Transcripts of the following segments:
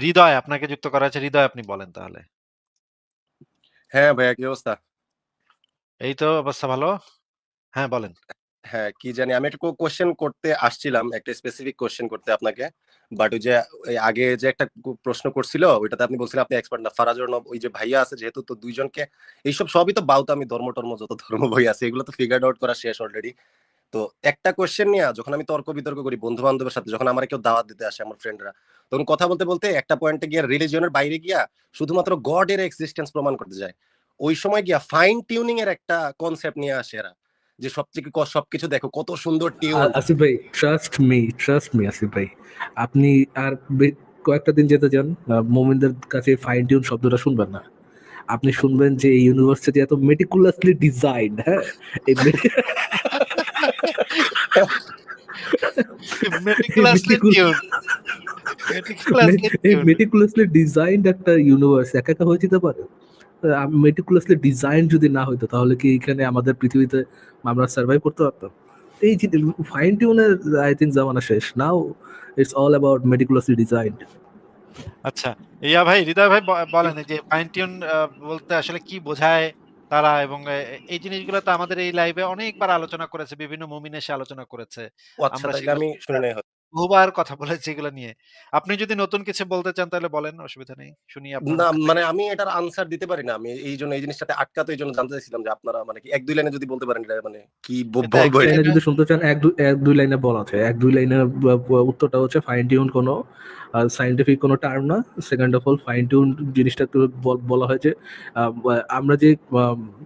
হৃদয় আপনাকে যুক্ত করা হয়েছে। হৃদয় আপনি বলেন তাহলে। হ্যাঁ, ভাইয়া কি অবস্থা? এই তো অবস্থা ভালো। হ্যাঁ, বলেন। হ্যাঁ, কি জানি আমি একটা কোশ্চেন করতে আসছিলাম। একটা স্পেসিফিক কোশ্চেন করতে আপনাকে। বাট ওই যে আগে যে একটা প্রশ্ন করছিল ওইটাতে আপনি বলছিলেন আপনি এক্সপার্ট না। ফারাজ অর্ণব ওই যে ভাইয়া আছে যেহেতু তো ২ জনকে এইসব সবই তো বাউতামি ধর্ম-টর্ম যত ধর্ম বই আছে এগুলো তো ফিগার আউট করা শেষ অলরেডি। তো একটা কোয়েশ্চেন নিয়া যখন আমি তর্ক-বিতর্ক করি বন্ধু-বান্ধবের সাথে যখন আমার কেউ দাওয়াত দিতে আসে আমার ফ্রেন্ডরা, তখন কথা বলতে, বলতে একটা পয়েন্টে গিয়ে রিলিজিয়ন এর বাইরে গিয়া শুধুমাত্র গড এর এক্সিস্টেন্স প্রমাণ করতে যায়। ওই সময় গিয়া ফাইন টিউনিং এর একটা কনসেপ্ট নিয়ে আসে এরা। যে সবথেকে সবকিছু দেখো কত সুন্দর টিউন। আসিফ ভাই trust me, trust me Asif ভাই। আপনি আর কয়েকটা দিন যেতে যান। মোমিনদের কাছে ফাইন টিউন শব্দটা শুনবেন না। আপনি শুনবেন যে এই ইউনিভার্সিটি এত meticulously designed হ্যাঁ? একটা ইউনিভার্স একা, একা হয়ে যেতে পারে? যদি না হইতো তাহলে কি এখানে আমাদের পৃথিবীতে আমরা সারভাইভ করতে পারতাম? এই যে ফাইন টিউনের আই থিংক জামানা শেষ। Now it's all about meticulously designed আচ্ছা, ইয়া ভাই, হৃদয় ভাই বলেন যে ফাইন টিউন বলতে আসলে কি বোঝায় তারা এবং এই জিনিসগুলো তো আমাদের এই লাইভে অনেকবার আলোচনা করেছে। বিভিন্ন মুমিন এসে আলোচনা করেছে। আচ্ছা আমরা আমি শুনে। বহুবার কথা বলেছি এগুলো নিয়ে। আপনি যদি নতুন কিছু বলতে চান তাহলে বলেন, অসুবিধা নেই। শুনি আপনার না মানে আমি এটার আনসার দিতে পারি না। আমি এইজন্য এই জিনিসটাতে আটকাতো এইজন্য জানতে চাইছিলাম যে আপনারা মানে কি ১-২ লাইনে যদি বলতে পারেন এটা মানে কি বলব এটা? যদি শুনতে চান ১ ২ ১ ২ লাইনে বলা যায়। ১ ২ লাইনের ব ব উত্তরটা হচ্ছে ফাইন টিউন কোনো আ সায়েন্টিফিক কোনো টার্ম না। Second of all fine tune জিনিসটাকে বল বলা হয়েছে আমরা যে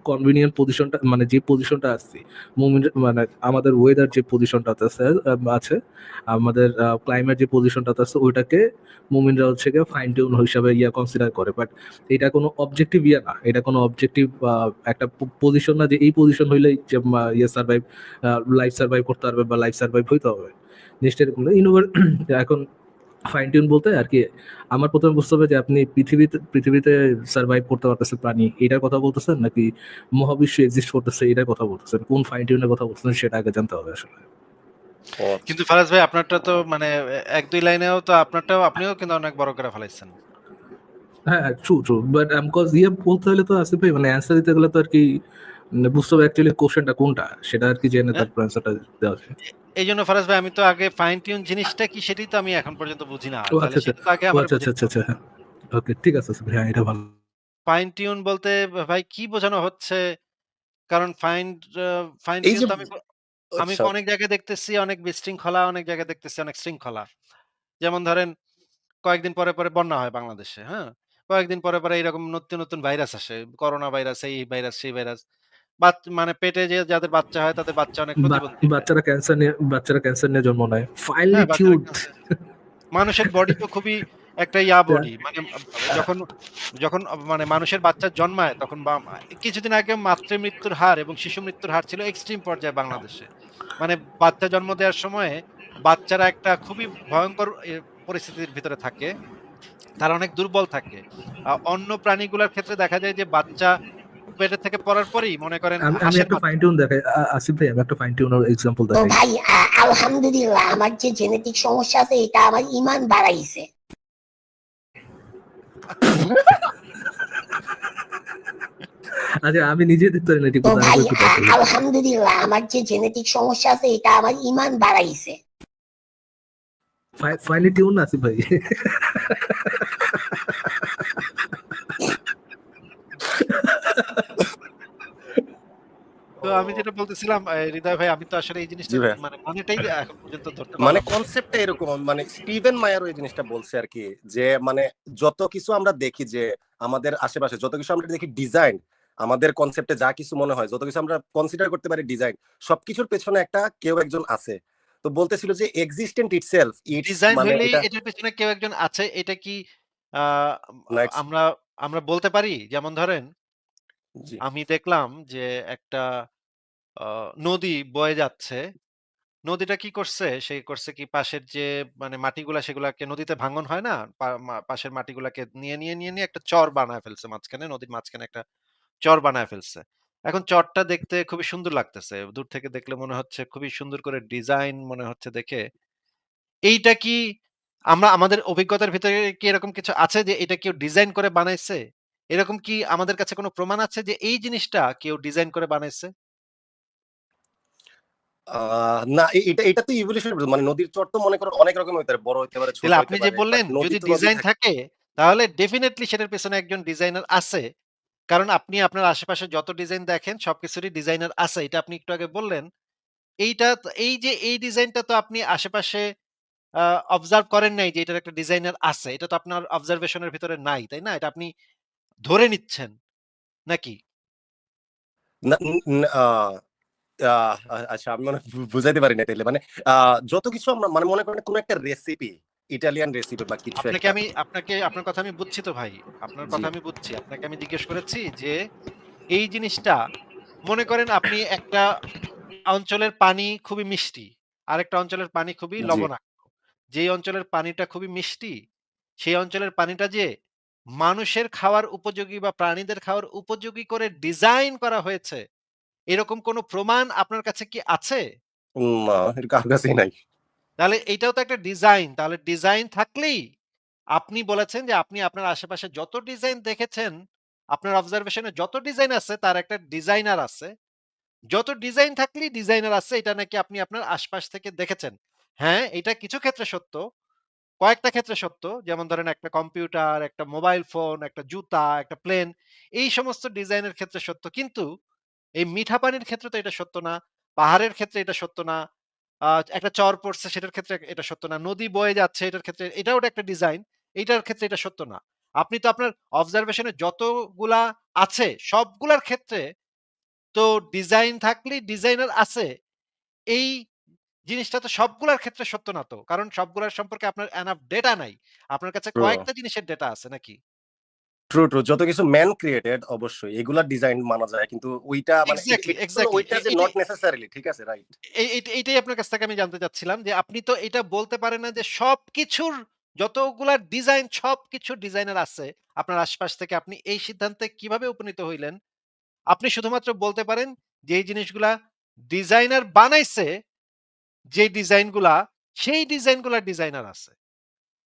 কনভেনিয়েন্ট পজিশনটা মানে যে পজিশনটা আসছি মুমিন মানে আমাদের ওয়েদার যে পজিশনটাতে আছে আছে আমাদের আ ক্লাইমেট যে পজিশনটা আছে, ওইটাকে মুমিনরা হচ্ছে গিয়ে ফাইন টিউন হিসাবে ইয়া কনসিডার করে। বাট এটা কোনো অবজেক্টিভ ইয়ে না। এটা কোনো অবজেক্টিভ একটা পজিশন না যে এই পজিশন হইলেই যে ইয়ে সারভাইভ লাইফ সারভাইভ করতে পারবে বা লাইফ সারভাইভ হইতে হবে। জিনিসটা এরকম না। ইউনিভার, এখন ফাইন টিউন বলতে আর কি, আমার প্রথমে বুঝতে হবে যে আপনি পৃথিবীতে পৃথিবীতে সারভাইভ করতে পারতেছে প্রাণী, এটার কথা বলতেছেন নাকি মহাবিশ্বে এক্সিস্ট করতেছে, এটার কথা বলতেছেন? কোন ফাইন টিউনের কথা বলতেছেন সেটা আগে জানতে হবে আসলে। কিন্তু ফারাজ ভাই আপনারটা তো মানে এ ১-২ লাইনেও তো আপনারটাও আপনিও কিন্তু অনেক বড় করে ফেলাইছেন। হ্যাঁ, true, true. But um cause ইয়ে বলতে হলে তো আসিফ ভাই মানে অ্যান্সার দিতে গেলে তো আরকি মানে বুঝতে হবে অ্যাকচুয়ালি কোয়েশ্চেনটা কোনটা সেটা আরকি জেনে হ্যাঁ। তারপর অ্যান্সারটা দেওয়া যায়। এ এইজন্য ফারাজ ভাই আমি তো আগে ফাইন টিউন জিনিসটা কি সেটাই তো আমি এখন পর্যন্ত বুঝি না। আচ্ছা, আচ্ছা। সেটা তো আগে ও আমারে আচ্ছা, আচ্ছা, আচ্ছা, আচ্ছা। ওকে ঠিক আছে আসিফ ভাই। হ্যাঁ, এটা ভালো। ফাইন টিউন বলতে ভাই কি বোঝানো হচ্ছে? কারণ ফাইন ফাইন টিউন তো আমি ক আমি আচ্ছা। অনেক জায়গায় দেখতেছি অনেক বিশৃঙ্খলা, অনেক জায়গায় দেখতেছি অনেক শৃঙ্খলা। যেমন ধরেন কয়েকদিন পরে, পরে বন্যা হয় বাংলাদেশে, হ্যাঁ? কয়েকদিন পরে, পরে এরকম নতুন, নতুন ভাইরাস আসে। করোনা ভাইরাস, এই ভাইরাস, সেই ভাইরাস। মানে পেটে যে যাদের বাচ্চা হয় তাদের বাচ্চা অনেক প্রতিবন্ধী হয়। বাচ্চারা ক্যান্সার নিয়ে বাচ্চারা ক্যান্সার নিয়ে জন্ম নেয়। ফাইনালি হ্যাঁ, বাচ্চারা কিউট। মানুষের বডি তো খুবই একটা ইয়া বডি। মানে যখন যখন মানে মানুষের বাচ্চা জন্মায় তখন বা কিছুদিন আগে মাতৃ মৃত্যুর হার এবং শিশু মৃত্যুর হার ছিল এক্সট্রিম পর্যায়ে বাংলাদেশে। মানে বাচ্চা জন্ম দেওয়ার সময়ে বাচ্চারা একটা খুবই ভয়ংকর এ পরিস্থিতির ভিতরে থাকে। তারা অনেক দুর্বল থাকে। অন্য প্রাণীগুলার ক্ষেত্রে দেখা যায় যে বাচ্চা পেটের থেকে পড়ার পরেই মনে করেন আমি একটা ফাইন টিউন দেখাই। আসিফ ভাই আমি একটা ফাইন টিউনের তো দেখাই। ভাই আলহামদুলিল্লাহ আমার যে জেনেটিক সমস্যা আছে এটা আমার ঈমান বাড়াইছে। আচ্ছা আমি নিজে দেখতে পারি না ঠিক তো কথা ভাই। আলহামদুলিল্লাহ আমার যে জেনেটিক সমস্যা আছে এটা আমার ঈমান বাড়াইছে। ফাই ফাইনালি টিউন আসিফ ভাই। তো আমি যেটা বলতেছিলাম হৃদয় ভাই আমি তো আসলে এই জিনিসটা মানে মানেটাই এখন পর্যন্ত ধরতে মানে কনসেপ্টটা এরকম মানে স্টিভেন মায়ার ওই জিনিসটা বলছে আরকি যে মানে যত কিছু আমরা দেখি যে আমাদের আশেপাশে যত কিছু আমরা দেখি ডিজাইন আমাদের কনসেপ্টে যা কিছু মনে হয় যত কিছু আমরা কনসিডার করতে পারি ডিজাইন সবকিছুর পেছনে একটা কেউ একজন আছে। তো বলতেছিল যে এক্সিস্টেন্ট ইটসেলফ ইটস ডিজাইন এটা এটার পেছনে কেউ একজন আছে এটা কি আমরা আমরা বলতে পারি? যেমন ধরেন আমি দেখলাম যে একটা নদী বয়ে যাচ্ছে। নদীটা কি করছে? সে করছে কি পাশের যে মানে মাটিগুলা সেগুলাকে নদীতে ভাঙন হয় না? পাশের মাটিগুলাকে নিয়ে, নিয়ে, নিয়ে, নিয়ে একটা চর বানায় ফেলছে মাঝখানে। নদীর মাঝখানে একটা চর বানায় ফেলছে। এখন চরটা দেখতে খুবই সুন্দর লাগতেছে। দূর থেকে দেখলে মনে হচ্ছে খুবই সুন্দর করে ডিজাইন মনে হচ্ছে দেখে। এইটা কি আমরা আমাদের অভিজ্ঞতার ভিতরে কি এরকম কিছু আছে যে এটা কেউ ডিজাইন করে বানাইছে? এরকম কি আমাদের কাছে কোনো প্রমাণ আছে যে এই জিনিসটা কেউ ডিজাইন করে বানাইছে? না এটা এটা তো ইভলিউশন মানে নদীর চর তো মনে করেন অনেক রকম পারে। বড় হইতে পারে, ছোট আপনি যে বললেন যদি ডিজাইন। থাকে তাহলে ডেফিনেটলি সেটার পেছনে একজন ডিজাইনার আছে। কারণ আপনি আপনার আশেপাশে যত ডিজাইন দেখেন সবকিছুরই ডিজাইনার আছে। এটা আপনি একটু আগে বললেন। এইটা এই যে এই ডিজাইনটা তো আপনি আশেপাশে অবজার্ভ করেন নাই যে এটার একটা ডিজাইনার আছে। এটা তো আপনার অবজারভেশন এর ভিতরে নাই, তাই না? এটা আপনি ধরে নিচ্ছেন, নাকি? না ন ন আচ্ছা আমি মনে বুঝাইতে পারি নাই তাইলে। মানে যত কিছু আমরা মানে মনে করেন কোন একটা রেসিপি, ইটালিয়ান রেসিপি বা কিছু আপনাকে আমি আপনাকে আপনার কথা আমি বুঝছি তো ভাই। আপনার কথা আমি বুঝছি। আপনাকে আমি জিজ্ঞেস করেছি যে এই জিনিসটা মনে করেন আপনি একটা অঞ্চলের পানি খুবই মিষ্টি। আরেকটা অঞ্চলের পানি খুবই লবণাক্ত। যেই অঞ্চলের পানিটা খুবই মিষ্টি, সেই অঞ্চলের পানিটা যে মানুষের খাওয়ার উপযোগী বা প্রাণীদের খাওয়ার উপযোগী করে ডিজাইন করা হয়েছে, এরকম কোনো প্রমাণ আপনার কাছে কি আছে? না, এটা কারও কাছেই নাই। তাহলে এইটাও তো একটা ডিজাইন। তাহলে ডিজাইন থাকলেই আপনি বলেছেন যে আপনি আপনার আশেপাশে যত ডিজাইন দেখেছেন, আপনার অবজারভেশন যত ডিজাইন আছে তার একটা ডিজাইনার আছে। যত ডিজাইন থাকলেই ডিজাইনার আছে এটা নাকি আপনি আপনার আশপাশ থেকে দেখেছেন। হ্যাঁ, এটা কিছু ক্ষেত্রে সত্য। কয়েকটা ক্ষেত্রে সত্য। যেমন ধরেন একটা কম্পিউটার, একটা মোবাইল ফোন, একটা জুতা, একটা প্লেন এই সমস্ত ডিজাইনের ক্ষেত্রে সত্য। কিন্তু এই মিঠা পানির ক্ষেত্রে তো এটা সত্য না। পাহাড়ের ক্ষেত্রে এটা সত্য না। একটা চর পড়ছে সেটার ক্ষেত্রে এটা সত্য না। নদী বয়ে যাচ্ছে এটার ক্ষেত্রে এটাও একটা ডিজাইন। এইটার ক্ষেত্রে এটা সত্য না। আপনি তো আপনার অবজারভেশন যতগুলা আছে সবগুলার ক্ষেত্রে তো ডিজাইন থাকলেই ডিজাইনার আছে। এই জিনিসটা তো সবগুলার ক্ষেত্রে সত্য না তো। কারণ সবগুলার সম্পর্কে আপনার এনাফ ডেটা নাই। আপনার কাছে কয়েকটা জিনিসের ডেটা আছে নাকি? True, true. যত কিছু ম্যান ক্রিয়েটেড অবশ্যই এগুলার ডিজাইন মানা যায়। কিন্তু ওইটা মানে। ওইটা যে নট নেসেসারিলি ঠিক আছে রাইট। এই এই এইটাই আপনার কাছ থেকে আমি জানতে চাচ্ছিলাম যে আপনি তো এটা বলতে পারেন না যে সবকিছুর যতগুলা ডিজাইন ডিজাইনার আছে আপনার আশপাশ থেকে আপনি এই সিদ্ধান্তে কীভাবে উপনীত হইলেন? আপনি শুধুমাত্র বলতে পারেন যে এই জিনিসগুলা ডিজাইনার বানাইছে যে ডিজাইনগুলা সেই ডিজাইনগুলার ডিজাইনার আছে।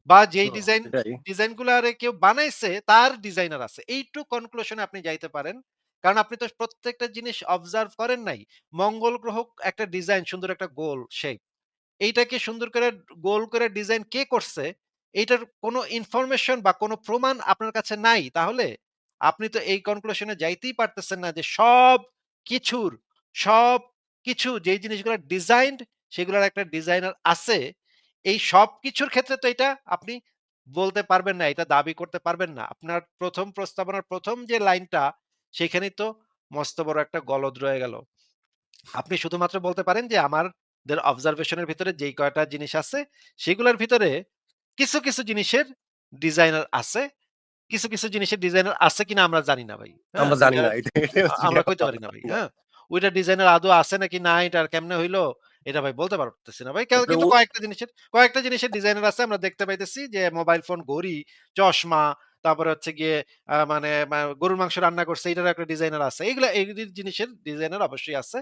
বা যেই ডিজাইন এটাই। ডিজাইনগুলারে কেউ বানাইছে তার ডিজাইনার আছে। এইটুক কনক্লুশন আপনি যাইতে পারেন। কারণ আপনি তো প্রত্যেকটা জিনিস অবজার্ভ করেন নাই। মঙ্গল গ্রহ একটা ডিজাইন সুন্দর একটা গোল শেপ। এইটাকে সুন্দর করে গোল করে ডিজাইন কে করছে? এইটার কোনো ইনফরমেশন বা কোনো প্রমাণ আপনার কাছে নাই। তাহলে আপনি তো এই কনক্লুশন যাইতেই পারতেছেন না যে সব কিছুর সব কিছু যেই জিনিসগুলা ডিজাইনড সেগুলার একটা ডিজাইনার আছে। এই সবকিছুর ক্ষেত্রে তো এটা আপনি বলতে পারবেন না। এটা দাবি করতে পারবেন না। আপনার ১ম প্রস্তাবনার ১ম যে লাইনটা সেখানেই তো মস্ত বড় একটা গলদ রয়ে গেল। আপনি শুধুমাত্র বলতে পারেন যে আমাদের অবজারভেশন এর ভিতরে যেই কয়টা জিনিস আছে সেগুলোর ভিতরে কিছু, কিছু জিনিসের ডিজাইনার আছে। কিছু, কিছু জিনিসের ডিজাইনার আছে কিনা আমরা জানি না ভাই। হ্যাঁ? আমরা জানি না। আমরা কইতে পারি না ভাই। হ্যাঁ? ওইটা ডিজাইনার আদৌ আছে নাকি না এটা কেমনে হইল এটা ভাই বলতে পারতেছি না ভাই। কিন্তু কয়েকটা জিনিসের কয়েকটা জিনিসের ডিজাইনার আছে আমরা দেখতে পাইতেছি যে মোবাইল ফোন, ঘড়ি, চশমা তারপরে হচ্ছে গিয়ে মানে গরুর মাংস রান্না করছে এটারও একটা ডিজাইনার আছে। এগুলা এই জিনিসের ডিজাইনার অবশ্যই আছে।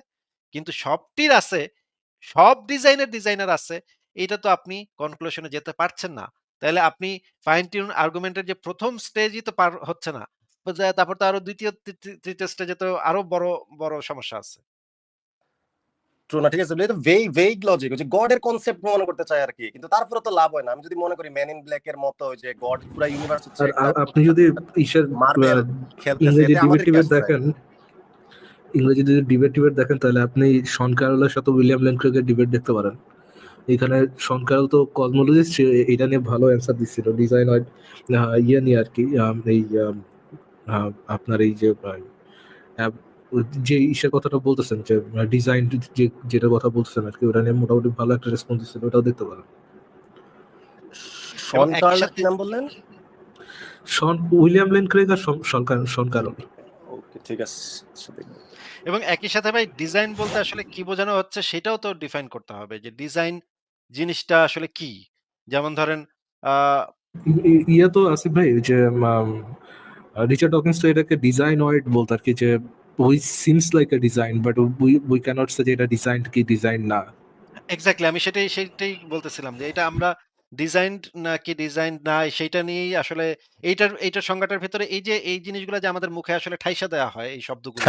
কিন্তু সবটির আছে, সব ডিজাইনের ডিজাইনার আছে। এইটা তো আপনি কনক্লুশন যেতে পারছেন না। তাইলে আপনি ফাইন টিউন আর্গুমেন্ট এর যে ১ম স্টেজই তো পার হচ্ছে না। তারপর তো আরও ২য়, তৃ তৃ ৩য় স্টেজে তো আরও বড়, বড় সমস্যা আছে। ট্রু না ঠিক আছে। এটা ভেগ ভেগ লজিক ওই যে গডের কনসেপ্ট প্রমাণ করতে চায় আরকি। কিন্তু তারপরে তো লাভ হয় না। আমি যদি মনে করি ম্যান ইন ব্লাক এর মতো ওই যে গড পুরা ইউনিভার্স হচ্ছে আর আপনি যদি আ মার্বেল খেলতেছে কি? দেখেন ইংরেজি যদি ডিবেট টিবেট দেখেন তাহলে আপনি শন ক্যারলের সাথে উইলিয়াম লেনক্রেগের ডিবেট দেখতে পারেন। এখানে শন ক্যারল তো কসমোলজিস্ট এটা নিয়ে ভালো অ্যান্সার দিচ্ছিল। ডিজাইন আ ইয়ে নিয়ে আরকি আম এই আপনার এই যে যে ইসের কথাটা বলতেছেন যে ডিজাইন যে যেটার কথা বলতেছেন আর কি ওটা নিয়ে মোটামুটি ভালো একটা রেসপন্স দিচ্ছিল। ওটাও দেখতে পারেন। শন একই কার্লের সাথে কি নাম বললেন? শন উইলিয়াম লেনক্রেগ আর শন শন শন ক্যারল। ওকে ঠিক আছে। এবং একই সাথে ভাই ডিজাইন বলতে আসলে কি বোঝানো হচ্ছে সেটাও তো ডিফাইন করতে হবে যে ডিজাইন জিনিসটা আসলে কি? যেমন ধরেন ইয়ে তো আসিফ ভাই যে রিচার্ড ডকিন্স তো এটাকে ডিজাইনয়েড বলতো আরকি যে seems like a design but we we can't say যে এটা ডিজাইনড কি ডিজাইন না। এক্সাক্টলি আমি সেটাই সেটাই বলতেছিলাম যে এটা আমরা ডিজাইনড নাকি ডিজাইন নাই সেইটা নিয়েই আসলে এইটার এইটার সংজ্ঞাটার ভেতরে এই যে এই জিনিসগুলা যে আমাদের মুখে আসলে ঠাইসা দেওয়া হয় এই শব্দগুলা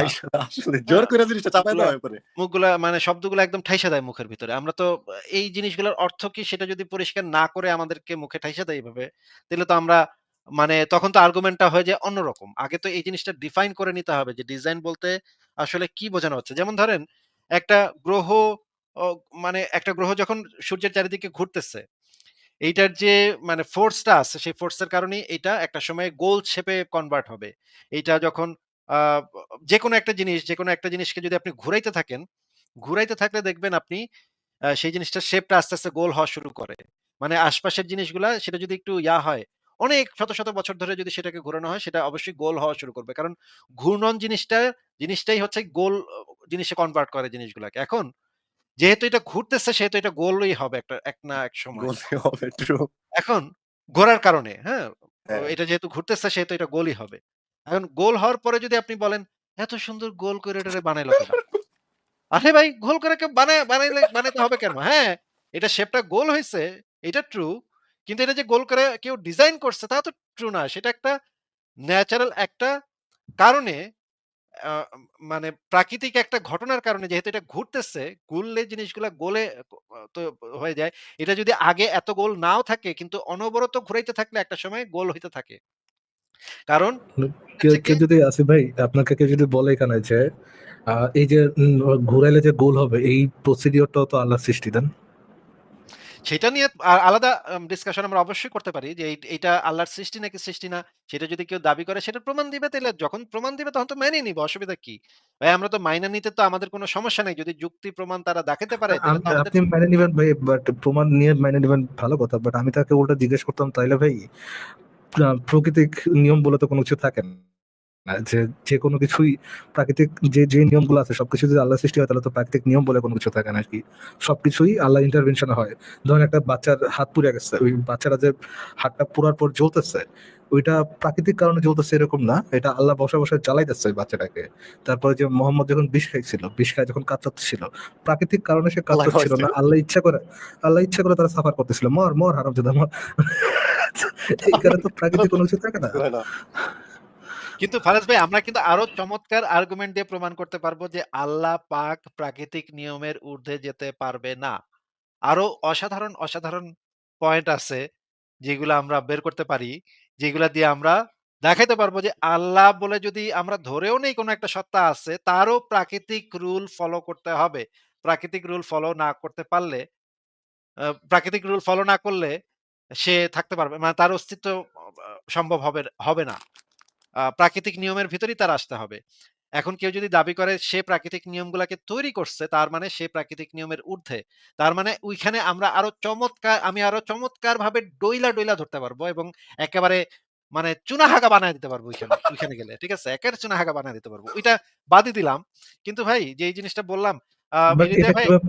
আসলে জোর করে জিনিসটা মুখগুলা দেওয়া পরে মুখগুলা মানে শব্দগুলো একদম ঠাইসা দেয় মুখের ভিতরে। আমরা তো এই জিনিসগুলোর অর্থ কি সেটা যদি পরিষ্কার না করে আমাদেরকে মুখে ঠাইসা দেয় এভাবে, তাহলে তো আমরা মানে তখন তো আর্গুমেন্টটা হয়ে যায় অন্যরকম। আগে তো এই জিনিসটা ডিফাইন করে নিতে হবে যে ডিজাইন বলতে আসলে কি বোঝানো হচ্ছে। যেমন ধরেন একটা গ্রহ মানে একটা গ্রহ যখন সূর্যের চারিদিকে ঘুরতেছে, এইটার যে মানে ফোর্সটা আছে সেই ফোর্সের কারণেই এটা একটা সময় গোল শেপে কনভার্ট হবে। এইটা যখন আ যেকোনো একটা জিনিস যেকোনো একটা জিনিসকে যদি আপনি ঘুরাইতে থাকেন, ঘুরাইতে থাকলে দেখবেন আপনি সেই জিনিসটার শেপটা আস্তে, আস্তে গোল হওয়া শুরু করে। মানে আশপাশের জিনিসগুলা সেটা যদি একটু ইয়া হয়, অনেক শত, শত বছর ধরে যদি সেটাকে ঘোরানো হয় সেটা অবশ্যই গোল হওয়া শুরু করবে। কারণ ঘূর্ণন জিনিসটা জিনিসটাই হচ্ছে গোল জিনিসে কনভার্ট করে জিনিসগুলাকে। এখন যেহেতু এটা ঘুরতেছে সেহেতু এটা গোলই হবে একটা এক না এক সময়। হবে এখন ঘোরার কারণে, হ্যাঁ? হ্যাঁ এটা যেহেতু ঘুরতেছে সেহেতু এটা গোলই হবে। এখন গোল হওয়ার পরে যদি আপনি বলেন, "এত সুন্দর গোল করে এটারে বানাইলো কেডা?" আরে ভাই গোল করে বানায় বানাইলে বানাইতে হবে কেন? হ্যাঁ, এটা শেপটা গোল হয়েছে এটা ট্রু। কিন্তু এটা যে গোল করে কেউ ডিজাইন করছে তা তো ট্রু না। সেটা একটা ন্যাচারাল একটা কারণে মানে প্রাকৃতিক একটা ঘটনার কারণে যেহেতু এটা ঘুরতেছে, ঘুরলে জিনিসগুলো গোলে তো হয়ে যায়। এটা যদি আগে এত গোল নাও থাকে কিন্তু অনবরত ঘুরাইতে থাকলে একটা সময় গোল হইতে থাকে। কারণ কেউ যদি আসিফ ভাই আপনাকে কেউ যদি বলে এখানে যে এই যে ঘুরাইলে যে গোল হবে এই প্রসিডিউরটাও তো আল্লাহ সৃষ্টি দেন। সেটা নিয়ে আলাদা ডিসকাশন আমরা অবশ্যই করতে পারি যে এটা আল্লাহর সৃষ্টি নাকি সৃষ্টি না। সেটা যদি কেউ দাবি করে সেটার প্রমাণ দিবে তাইলে যখন প্রমাণ দিবে তখন তো মেনেই নিব। অসুবিধা কি? ভাই আমরা তো মাইনা নিতে তো আমাদের কোনো সমস্যা নাই। যদি যুক্তি প্রমাণ তারা দেখাতে পারে তাহলে আপনি মেনে নিবেন ভাই বাট প্রমাণ নিয়ে মেনে নিবেন ভালো কথা। বাট আমি তাকে উল্টা জিজ্ঞেস করতাম তাইলে ভাই প্রাকৃতিক নিয়ম বলে তো কোনো কিছু থাকে না। যে যেকোনো কিছুই প্রাকৃতিক যে, যে নিয়মগুলো আছে সবকিছু যদি আল্লাহর সৃষ্টি হয় তাহলে তো প্রাকৃতিক নিয়ম বলে কোনো কিছু থাকে না আরকি। সবকিছুই আল্লাহ ইন্টারভেনশন হয়। ধরেন একটা বাচ্চার হাত পুড়ে গেছে। ওই বাচ্চাটা যে হাতটা পুড়ার পর জ্বলতেছে, ওইটা প্রাকৃতিক কারণে জ্বলতেছে এরকম না। এটা আল্লাহ বসে, বসে জ্বালাইতেছে ওই বাচ্চাটাকে। তারপরে যে মোহাম্মদ যখন বিষ খাইছিল, বিষ খাই যখন কাতরাচ্ছিল, প্রাকৃতিক কারণে সে আল্লাহ কাতরাচ্ছিল না। আল্লাহ ইচ্ছা করে আল্লাহ ইচ্ছা করে তারা সাফার করতেছিল। মর, মর হারামজাদা মর। এইখানে তো প্রাকৃতিক কোনো কিছু থাকে না। কিন্তু ফারাজ ভাই আমরা কিন্তু আরও চমৎকার আর্গুমেন্ট দিয়ে প্রমাণ করতে পারব যে আল্লাহ পাক প্রাকৃতিক নিয়মের ঊর্ধ্বে যেতে পারবে না। আরও অসাধারণ, অসাধারণ পয়েন্ট আছে যেগুলা আমরা বের করতে পারি। যেগুলা দিয়ে আমরা দেখাইতে পারব যে আল্লাহ বলে যদি আমরা ধরেও নেই কোনো একটা সত্তা আছে, তারও প্রাকৃতিক রুল ফলো করতে হবে। প্রাকৃতিক রুল ফলো না করতে পারলে প্রাকৃতিক রুল ফলো না করলে সে থাকতে পারবে মানে তার অস্তিত্ব সম্ভব হবে হবে না। প্রাকৃতিক নিয়মের ভিতরেই তার আসতে হবে। এখন কেউ যদি দাবি করে সে প্রাকৃতিক নিয়মগুলাকে তৈরি করছে, তার মানে সে প্রাকৃতিক নিয়মের ঊর্ধ্বে। তার মানে ওইখানে আমরা আরও চমৎকার আমি আরও চমৎকারভাবে ডইলা, ডইলা ধরতে পারব এবং একেবারে মানে চুনাহাগা বানায় দিতে পারব ওইখানে, ওইখানে গেলে। ঠিক আছে? একেবারে চুনাহাগা বানায় দিতে পারব। ওইটা বাদই দিলাম। কিন্তু ভাই যে এই জিনিসটা বললাম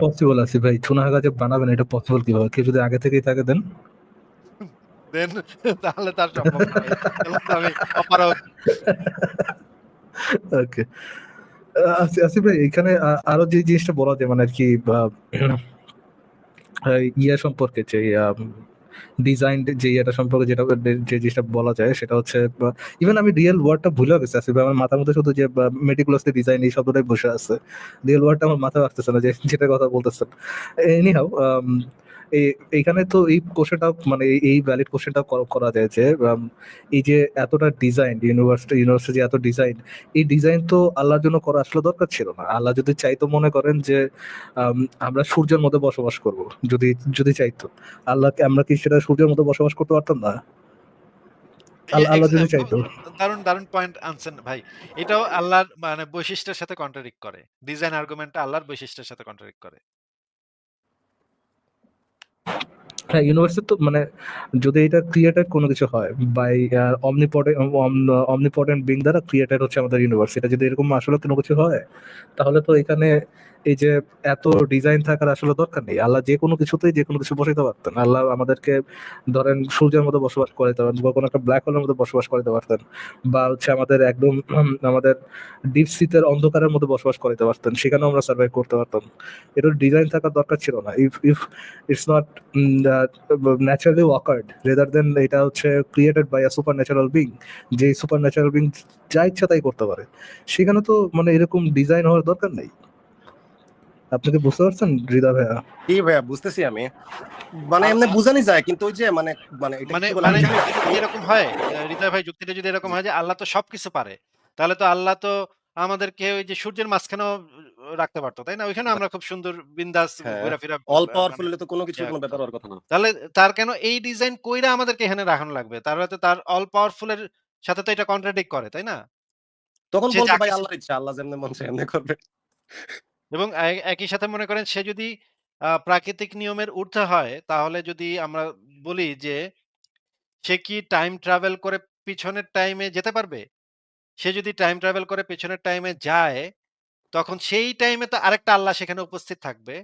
পসিবল আসিফ ভাই? চুনাহাগা যে বানাবেন এটা পসিবল কীভাবে? কেউ যদি আগে থেকেই থাকে দেন? দেন, তাহলে তার সম্ভব আমি অপারগ। ওকে। আসি আসিফ ভাই, এখানে আরও যে জিনিসটা বলা যায় মানে আরকি বা আ ইয়া সম্পর্কে যে ডিজাইন যে ইয়েটা সম্পর্কে যেটা, যে জিনিসটা বলা যায়, সেটা হচ্ছে ইভেন আমি রিয়াল ওয়ার্ডটা ভুলেও গেছি আসিফ আমার মাথার মধ্যে শুধু যে মেটিকুলাসলি ডিজাইন এই শব্দটাই বসে আছে। রিয়েল ওয়ার্ডটা আমার মাথায় আসতেছে না যে যেটার কথা বলতেছেন। এনিহাউ আম এ এইখানে তো এই কোয়েশ্চেনটা মানে এই ভ্যালিড কোয়েশ্চেনটা করা যায় যে এই যে এতটা ডিজাইন ইউনিভার্সিটি ইউনিভার্সিটি এত ডিজাইন, এই ডিজাইন তো আল্লাহর জন্য করা আসলে দরকার ছিল না। আল্লাহ যদি চাইতো মনে করেন যে আমরা সূর্যের মধ্যে বসবাস করব। যদি যদি চাইতো। আল্লাহ আমরা কি সেটা সূর্যের মধ্যে বসবাস করতে পারতাম না? আল আল্লাহ যদি চাইতো। দারুণ, দারুণ পয়েন্ট আনছেন ভাই। এটাও আল্লাহর মানে বৈশিষ্ট্যের সাথে কন্ট্রাডিক্ট করে। ডিজাইন আর্গুমেন্টটা আল্লাহর বৈশিষ্ট্যের সাথে কন্ট্রাডিক্ট করে। হ্যাঁ, ইউনিভার্সিটি তো মানে যদি এটা ক্রিয়েটেড কোনো কিছু হয় বাই অমনিপটেন্ট অমনিপটেন্ট being দ্বারা ক্রিয়েটেড হচ্ছে আমাদের ইউনিভার্স। এটা যদি এরকম আসলে কোনো কিছু হয়, তাহলে তো এখানে এই যে এত ডিজাইন থাকার আসলে দরকার নেই। আল্লাহ যে কোনো কিছুতেই যে কোনো কিছু বসাইতে পারতেন। আল্লাহ আমাদেরকে ধরেন সূর্যের মধ্যে বসবাস করাইতে পারেন বা কোনো একটা ব্ল্যাক হোলের মধ্যে বসবাস করাইতে পারতেন বা হচ্ছে আমাদের একদম আমাদের ডিপ শীতের অন্ধকারের মধ্যে বসবাস করাইতে পারতেন। সেখানেও আমরা সার্ভাইভ করতে পারতাম। এটার ডিজাইন থাকার দরকার ছিল না। If if it's not naturally occurred rather than এটা হচ্ছে created by a supernatural being যে সুপার ন্যাচারাল বিং যা ইচ্ছা তাই করতে পারে। সেখানে তো মানে এরকম ডিজাইন হওয়ার দরকার নেই। আপনি কি বুঝতে পারছেন হৃদয় ভাইয়া? কি ভাইয়া বুঝতেছি আমি। মানে এমনি বুঝানি যায় কিন্তু ওই যে মানে মানে এটা মানে মানে এরকম হয় হৃদয় ভাই যুক্তিটা যদি এরকম হয় যে আল্লাহ তো সবকিছু পারে তাহলে তো আল্লাহ তো আমাদেরকে ওই যে সূর্যের মাঝখানেও রাখতে পারতো তাই না? ওইখানে আমরা খুব সুন্দর বিন্দাস হ্যাঁ, ঘোরাফেরা অল পাওয়ারফুল মানে- তো কোনো কিছু কোনো ব্যাপার হওয়ার কথা না। তাহলে তার কেন এই ডিজাইন কইরা আমাদেরকে এখানে রাখানো লাগবে? তার হয়তো তার অল পাওয়ারফুল এর সাথে তো এটা কন্ট্রাডিক্ট করে তাই না? তখন বলব ভাই আল্লাহর ইচ্ছা আল্লাহ যেমনি মন চায় এমনি করবে। এবং এ- একই সাথে মনে করেন সে যদি প্রাকৃতিক নিয়মের ঊর্ধ্বে হয় তাহলে যদি আমরা বলি যে সে কি টাইম ট্রাভেল করে পিছনের টাইমে যেতে পারবে? সে যদি টাইম ট্রাভেল করে পেছনের টাইমে যায় তখন সেই টাইমে তো আরেকটা আল্লাহ সেখানে উপস্থিত থাকবে।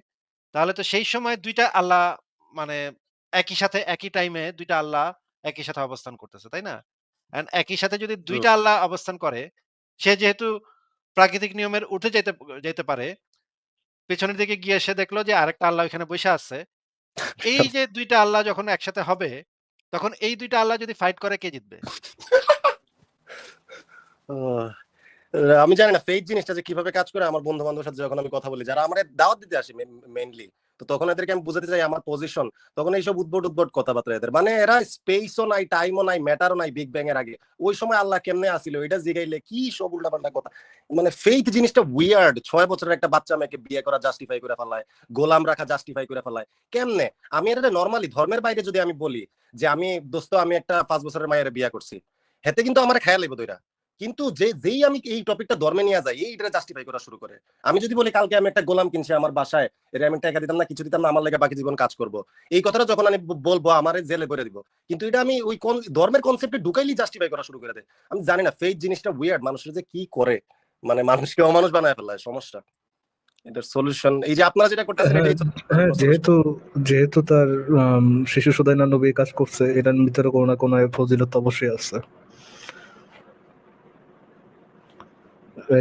তাহলে তো সেই সময় দুইটা আল্লাহ মানে একই সাথে একই টাইমে দুইটা আল্লাহ একই সাথে অবস্থান করতেছে তাই না? একই সাথে যদি দুইটা আল্লাহ অবস্থান করে সে যেহেতু প্রাকৃতিক নিয়মের উঠে যেতে যেতে পারে পেছনের দিকে গিয়ে সে দেখল যে আরেকটা আল্লাহ ওইখানে বসে আছে। এই যে দুইটা আল্লাহ যখন একসাথে হবে তখন এই দুইটা আল্লাহ যদি ফাইট করে কে জিতবে? আমি জানি না ফেক জিনিসটা যে কীভাবে কাজ করে আমার বন্ধু বান্ধবের সাথে যখন আমি কথা বলি যারা আমার দাওয়াত দিতে আসে মেইনলি তো তখন এদেরকে আমি বুঝাতে চাই আমার পজিশন তখন এইসব উদ্ভট উদ্ভট কথাবার্তা এদের। মানে এরা স্পেসও নাই টাইমও নাই ম্যাটারও নাই বিগ ব্যাং এর আগে। ওই সময় আল্লাহ কেমনে আসিল? এটা জিগাইলে কি সব উল্টাপাল্টা কথা? মানে ফেইথ জিনিসটা উইয়ার্ড ছয় বছরের একটা বাচ্চা মেয়েকে বিয়ে করা জাস্টিফাই করে ফেলায়। গোলাম রাখা জাস্টিফাই করে ফেলায়। কেমনে? আমি এটা নর্মালি ধর্মের বাইরে যদি আমি বলি যে আমি, দোস্ত, আমি একটা পাঁচ বছরের মায়ের বিয়ে করছি। হেতে কিন্তু আমার খেয়াল লাগবে দুইটা। কিন্তু যে যেই আমি এই টপিকটা ধর্মে নিয়ে যাই এইটা জাস্টিফাই করা শুরু করে। আমি যদি বলি কালকে আমি একটা গোলাম কিনছি আমার বাসায় এটা আমি টাকা দিতাম না কিছু দিতাম না আমার লেগে বাকি জীবন কাজ করব। এই কথাটা যখন আমি বলব আমার জেলে করে দিব। কিন্তু এটা আমি ওই ধর্মের কনসেপ্টে ঢুকাইলি জাস্টিফাই করা শুরু করে দেয়। আমি জানি না ফেক জিনিসটা উইয়ার্ড মানুষের যে কি করে? মানে মানুষকে অমানুষ বানায় ফেলায় সমস্যা। এটার সলিউশন এই যে আপনারা যেটা করতেছেন হ্যাঁ যেহেতু যেহেতু তার শিশু সুদাইনা নবী কাজ করছে এটার ভিতরে কোনো না কোনো ফজিলত অবশ্যই আছে।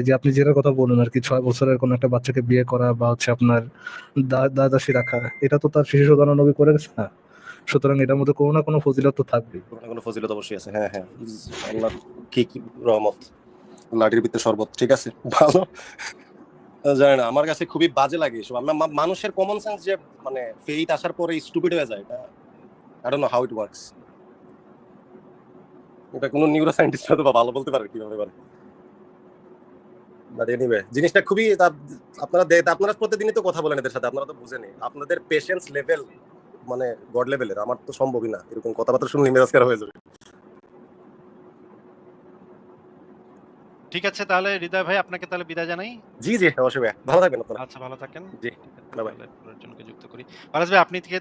যে আপনি যেটা কথা বললেন আর কি, ছয় বছরের কোনো একটা বাচ্চাকে বিয়ে করা বা হচ্ছে আপনার দা- দাদাশি রাখা, এটা তো তার শিশু সুদানা নবী করে গেছে না? সুতরাং এটার মধ্যে কোনো না কোনো ফজিলত তো থাকবেই। কোনো না কোনো ফজিলত অবশ্যই আছে হ্যাঁ হ্যাঁ। আল্লাহ কি কি রহমত। লাঠির ভিতরে শরবত, ঠিক আছে? ভালো। জানি না, আমার কাছে খুবই বাজে লাগে এসব। আমরা মানুষের কমন সেন্স যে মানে ফেইথ আসার পরে স্টুপিড হয়ে যায়, এটা I don't know how it works এটা কোনো নিউরো সায়েন্টিস্ট হয়তো বা ভালো বলতে পারে, কীভাবে পারে। জিনিসটা খুবই আপনারা আপনারা প্রতিদিনই তো কথা বলেন এদের সাথে আপনারা তো বুঝেনি আপনাদের পেশেন্স লেভেল মানে গড লেভেলের আমার তো সম্ভবই না এরকম কথাবার্তা শুনলে মেজাজ খারাপ হয়ে যাবে। ঠিক আছে তাহলে হৃদয় ভাই আপনাকে তাহলে বিদায় জানাই। জি জি ভাইয়া। ভালো থাকবেন আপনারা। আচ্ছা ভালো থাকেন। জি, পরের জনকে যুক্ত করি। ভাই আপনি থেকে